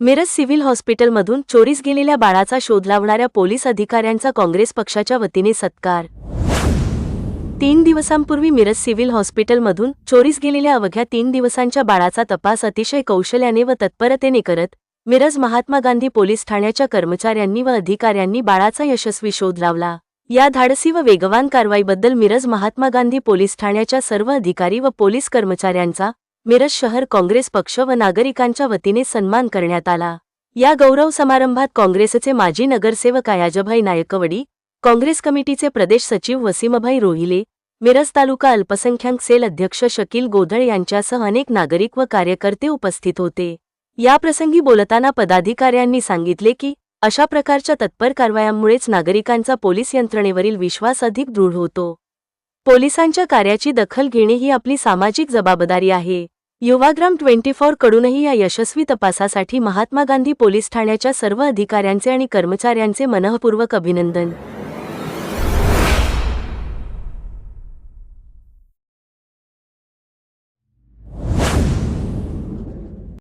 Miraj civil हॉस्पिटलमधून चोरीस गेलेल्या बाळाचा शोध लावणाऱ्या पोलीस अधिकाऱ्यांचा काँग्रेस पक्षाच्या वतीने सत्कार. तीन दिवसांपूर्वी मिरज सिव्हिल हॉस्पिटलमधून चोरीस गेलेल्या अवघ्या तीन दिवसांच्या बाळाचा तपास अतिशय कौशल्याने व तत्परतेने करत मिरज महात्मा गांधी पोलीस ठाण्याच्या कर्मचाऱ्यांनी व अधिकाऱ्यांनी बाळाचा यशस्वी शोध लावला. या धाडसी व वेगवान कारवाईबद्दल मिरज महात्मा गांधी पोलीस ठाण्याच्या सर्व अधिकारी व पोलीस कर्मचाऱ्यांचा मिरज शहर काँग्रेस पक्ष व नागरिकांच्या वतीने सन्मान करण्यात आला. या गौरव समारंभात काँग्रेसचे माजी नगरसेवक आयाजभाई नायकवडी काँग्रेस कमिटीचे प्रदेश सचिव वसीमभाई रोहिले मिरज तालुका अल्पसंख्याक सेल अध्यक्ष शकील गोधळ यांच्यासह अनेक नागरिक व कार्यकर्ते उपस्थित होते. याप्रसंगी बोलताना पदाधिकाऱ्यांनी सांगितले की अशा प्रकारच्या तत्पर कारवायांमुळेच नागरिकांचा पोलीस यंत्रणेवरील विश्वास अधिक दृढ होतो. पोलिसांच्या कार्याची दखल घेणे ही आपली सामाजिक जबाबदारी आहे. युवाग्राम ट्वेंटी फोर कडूनही या यशस्वी तपासासाठी महात्मा गांधी पोलीस ठाण्याच्या सर्व अधिकाऱ्यांचे आणि कर्मचाऱ्यांचे मनःपूर्वक अभिनंदन.